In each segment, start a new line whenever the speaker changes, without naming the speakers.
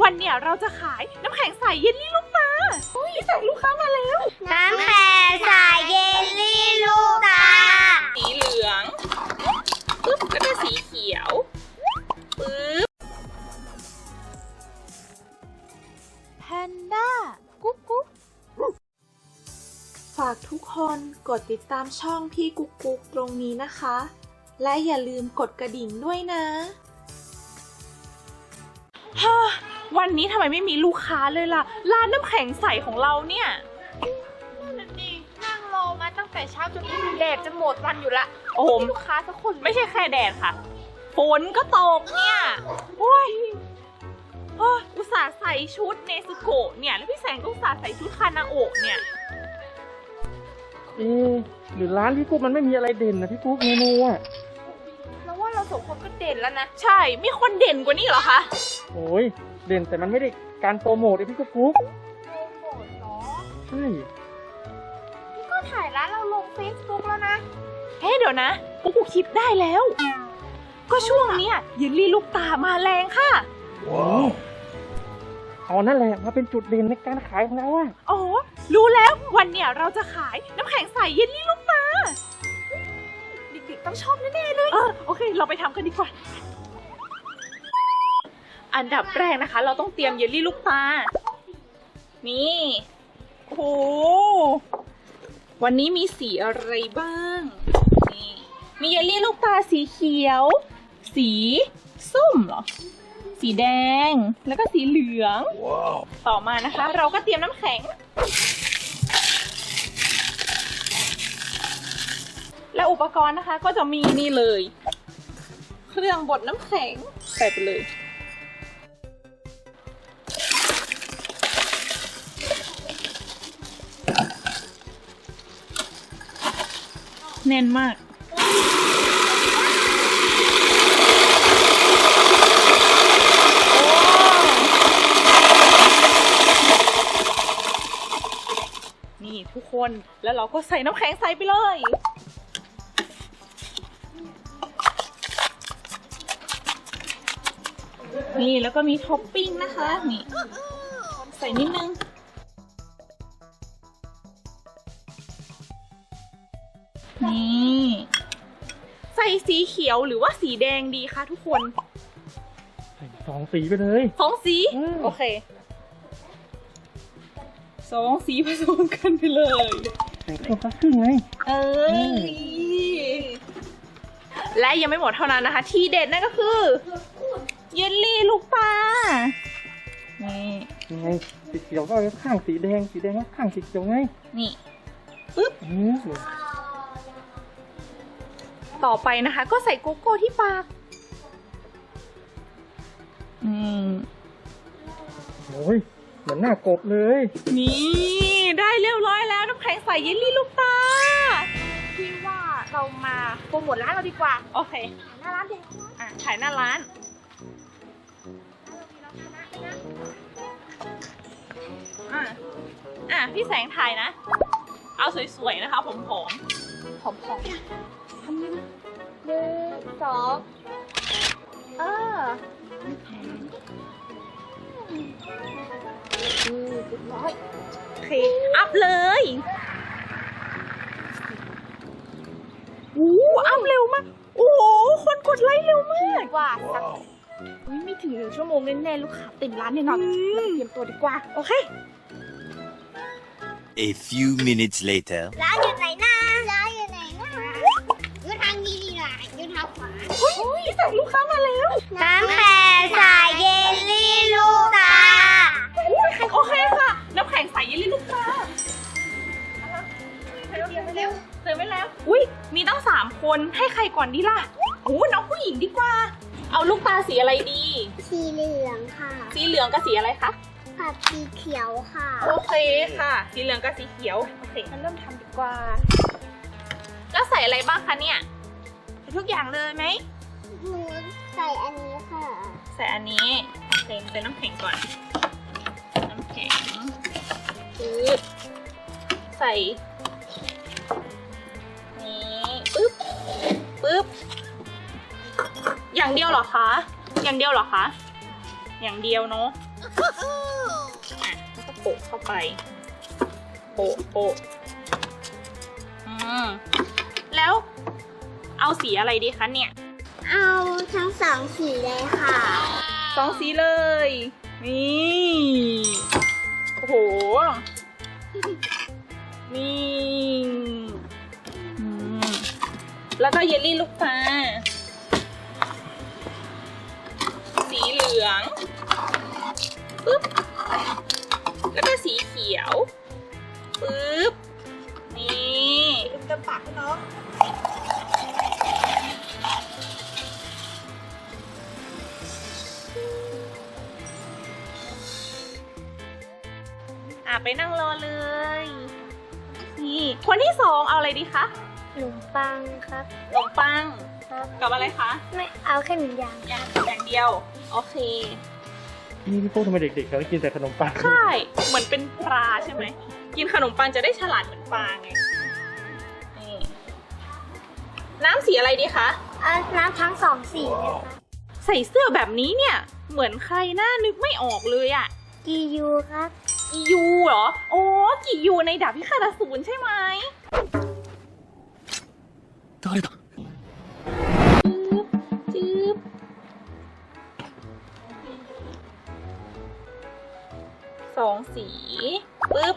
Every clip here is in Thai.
วันเนี้ยเราจะขายน้ำแข็งใสเยลลี่ลูกตาอุ้ยสั่งลูกค้ามาแล้ว
น้ำแข็งใสเยลลี่ลูกตา
สีเหลืองปึ๊บแล้วก็สีเขียวปึ๊บแพนด้ากุ๊กกุ๊กฝากทุกคนกดติดตามช่องพี่กุ๊กกุ๊กตรงนี้นะคะ และอย่าลืมกดกระดิ่งด้วยนะ ฮ่า วันนี้ทำไมไม่มีลูกค้าเลยล่ะ ร้านน้ำแข็งใสของเราเนี่ย
นั่นดินั่งรอมาตั้งแต่เช้าจนแดดจะหมดวันอยู่ละ
โอ้โห
มีลูกค้าสักคน
ไม่ใช่แค่แดดค่ะ ฝนก็ตกเนี่ยโอ้ยโอ้ยอุตส่าห์ใส่ชุดเนซุโกะเนี่ย แล้วพี่แสงก็อุตส่าห์ใส่ชุดคานาโอะเนี่ย
เอ๊ะหรือร้านพี่กุ๊กมันไม่มีอะไรเด่นนะพี่กุ๊กเมนูอะ
แล้วว่า เราสองคนก็เด่นแล้วนะ
ใช่ มีคนเด่นกว่านี้เหรอคะ
โอ้ยเด่นแต่มันไม่ได้การโปรโมทเลยพี่กุ๊กกุ๊ก
โปรโมทเนาะ
ใช่
นี่ก็ถ่ายร้านเราลงเฟซบุ๊กแล้วนะ
เฮ้เดี๋ยวนะปุ๊กกูคิดได้แล้ว ก็ช่วงเนี้ยเยลลี่ลูกตามาแรงค่ะ
โอ้เอานั่นแหละมาเป็นจุดเด่นในการขายของเราอะ
อ๋อ รู้แล้ววันเนี้ยเราจะขายน้ำแข็งใสเยลลี่ลูกตา
เด็กๆ ต้องชอบแน่ๆเลย
เออโอเค เราไปทำกันดีกว่า อันดับแรกนะคะ เราต้องเตรียมเยลลี่ลูกตานี่ โอ้โห วันนี้มีสีอะไรบ้าง นี่ มีเยลลี่ลูกตาสีเขียว สีส้มเหรอ สีแดง แล้วก็สีเหลือง ต่อมานะคะ เราก็เตรียมน้ำแข็ง และอุปกรณ์นะคะก็จะมีนี่เลย เครื่องบดน้ำแข็งใส่ไปเลย แน่นมากนี่ทุกคนแล้วเราก็ใส่น้ำแข็งใส่ไปเลย นี่แล้วก็มีท็อปปิ้งนะคะ นี่ ใส่นิดนึง นี่ใส่สีเขียวหรือว่าสีแดงดีคะทุกคน
ใส่สองสีไปเลย
สองสี
อืม
โอเคสองสีผสมกันไปเลย
ใส่คนละครึ่งไง
เออและยังไม่หมดเท่านั้นนะคะ ที่เด็ดนั่นก็คือ เยลลี่ลูกปลา นี่
ยังไงสีเขียวก็เอาข้างสีแดงสีแดงก็ข้างสีเขียวไง
นี่ ปึ๊บ
อืม
ต่อไปนะคะ ก็ใส่โกโก้ที่ปาก อืม
โอ้ยเหมือนหน้ากบเลย
นี่ได้เรียบร้อยแล้วน้ำแข็งใส่เยลลี่ลูกตา
พี่ว่าเรามาโปรโมทร้านเราดีกว่า
โอเค
หน้าร้านเด็ก
อะถ่ายหน้าร้าน อะพี่แสงถ่ายนะ เอาสวยๆนะคะ ผมผอม
หอมๆทำยังไงหนึ่งสองเอออืมเรียบร้อย
โอเคอัพเลยอู้อัพเร็วมากโอ้โหคนกดไลค์เร็วมาก
ว่าสักอุ๊ยไม่ถึงหนึ่งชั่วโมงแน่ๆลูกค้าเต็มร้านแน่นอน
อืม
เราไปเตรียมตัวดีกว่า
โอเค
A few minutes later.
ร้านอยู่ไหนนะร้านอยู่ไหนนะอยู่ทางนี้ดีล่ะอยู่ทางขวา
เฮ้ยพี่แสงลูกค้ามาแล้ว
น้ำแข็งใสเยลลี่ลูกตา
โอเคค่ะ น้ำแข็งใสเยลลี่ลูกตา
เร็วเร็ว
เจอไว้แล้ว อุ้ยมีตั้งสามคนให้ใครก่อนดีล่ะโอ้น้องผู้หญิงดีกว่า เอาลูกตาสีอะไรดี
สีเหลืองค่ะ
สีเหลืองกับสีอะไรคะ
กับสีเขียวค่ะ
โอเคค่ะ สีเหลืองกับสีเขียวโอเค
มันเริ่มทำดีกว่า
แล้วใส่อะไรบ้างคะเนี่ยใส่ทุกอย่างเลยไหม
หนูใส่อันนี้ค่ะ
ใส่อันนี้โอเคเป็นน้ำแข็งก่อน น้ำแข็งปึ๊บใส่นี้ปึ๊บปึ๊บอย่างเดียวเหรอคะ อย่างเดียวเหรอคะ อย่างเดียวเนาะอะแล้วก็ โปะเข้าไปโปะโปะอืมแล้วเอาสีอะไรดีคะเนี่ย
เอาทั้งสองสีเลยค่ะ
สองสีเลย นี่โอ้โห นี่อืมแล้วก็เยลลี่ลูกตาสีเหลืองปึ๊บ เลย นี่คนที่สองเอาอะไรดีคะ
ขนมปังครับ
ขนมปัง
ครับ
กับอะไรคะ
ไม่เอาแค่หนึ่งอย่าง
อย่างอย่างเดียว โอเค
นี่พี่ปุ๊กทำไมเด็กๆเขากินแต่ขนมปัง
ใช่เหมือนเป็นปลาใช่ไหมกินขนมปังจะได้ฉลาดเหมือนปลาไงนี่น้ำสีอะไรดีคะ
เอาน้ำทั้งสองสีเลยค่ะ
ใส่เสื้อแบบนี้เนี่ย เหมือนใครหน้านึกไม่ออกเลยอะ
กียูครับ
กียูเหรอ โอ้กียูในดาบพิฆาตอสูรใช่ไหม
誰だ
จืบสองสีปึ๊บ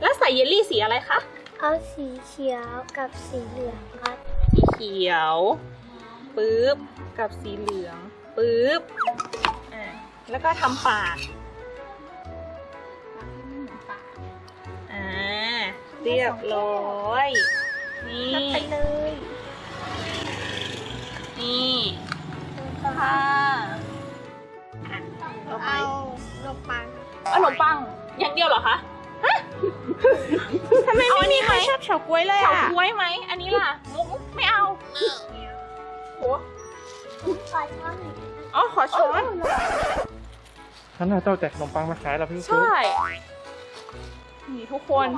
แล้วใส่เยลลี่สีอะไรคะ
เอาสีเขียวกับสีเหลืองครับ
สีเขียวปึ๊บ กับสีเหลืองปึ๊บ อะ แล้วก็ทำปาก เรียบร้อย นี่
นับไปเลย
นี่ค่ะอะต่อไป
เอาขนมปัง
เอาขนมปังอย่างเดียวเหรอคะฮะทำไมไม่มีใครชอบเฉาก๊วยเลยอะเฉาก๊วยไหมอันนี้ล่ะมุกไม่เอาโห
ขอช้อนหน่อย
อ๋อขอช้อน
ท่านน่าเจ้าแจกขนมปังมาขายแล้วพี่ปุ๊ก
ใช่นี่ทุกคน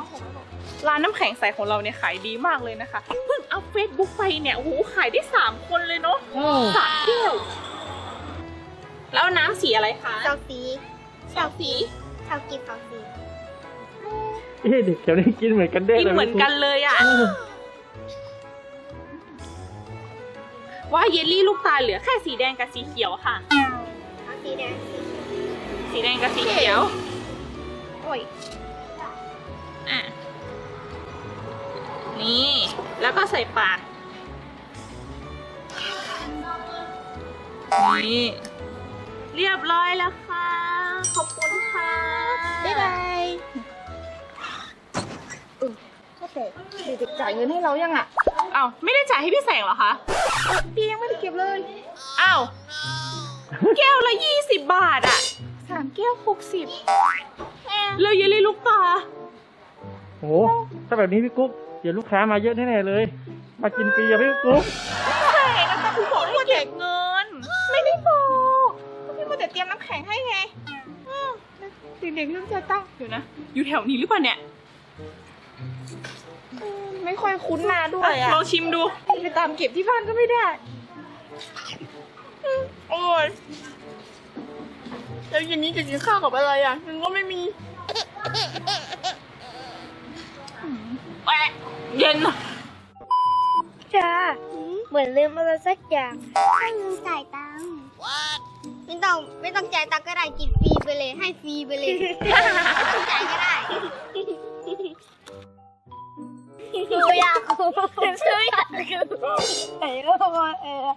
ร้านน้ำแข็งใสของเราเนี่ยขายดีมากเลยนะคะ เพิ่งอัพเฟซบุ๊กไปเนี่ยโอ้โหขายได้สามคนเลยเนาะ
อ้าว
สามแก้วแล้วน้ำสีอะไรคะ
สองสี
สองสี
ชอบกินสองสี
เอ๊ะเด็กแถวนี้กินเหมือนกันเด้
กิน
เลย
เหมือนกันเลยอะ
เออ
ว่าเยลลี่ลูกตาลเหลือแค่สีแดงกับสีเขียวค่ะ
เอาสีแดงสี
สีแดงกับสีเขียวโอ้ยอะนี่ แล้วก็ใส่ปาก นี่ เรียบร้อยแล้วค่ะ ขอบคุณค่ะ
บ๊ายบาย
เด็กจ่ายเงินให้เรายังอะอ้าวไม่ได้จ่ายให้พี่แสงเหรอคะ พี่ยังไม่ได้เก็บเลยอ้าวแก้วละยี่สิบบาทอะสามแก้วหกสิบแล้วเยลลี่ลูกตา
โหถ้าแบบนี้พี่กุ๊ก เดี๋ยวลูกค้ามาเยอะแน่ๆเลย มากินฟรีอะพี่กุ๊ก
ใช่นะคะคุณบอกให้เก็บเงิน ไม่ได้บอกก็พี่มาแต่เตรียมน้ำแข็งให้ไงอืมเด็กๆเริ่มจะตั้งเดี๋ยวนะ อยู่แถวนี้หรือเปล่าเนี่ย
ไม่ค่อยคุ้นหน้าด้วยอะ
ลองชิมดู
ไปตามเก็บที่บ้านก็ไม่ได้
โอ้ย
แล้วเย็นนี้จะกินข้าวกับอะไรอะมันก็ไม่มี
แอะ เย็นอะ
จ้าเหมือนลืมอะไรสักอย่างให้ลืมจ่ายตังค์ไม่ต้องไม่ต้องจ่ายตังค์ก็ได้กินฟรีไปเลย ให้ฟรีไปเลยไม่ต้องจ่ายก็ได้ดูอยากรู้ชื่ออยากรู้ไหนก็มาเออ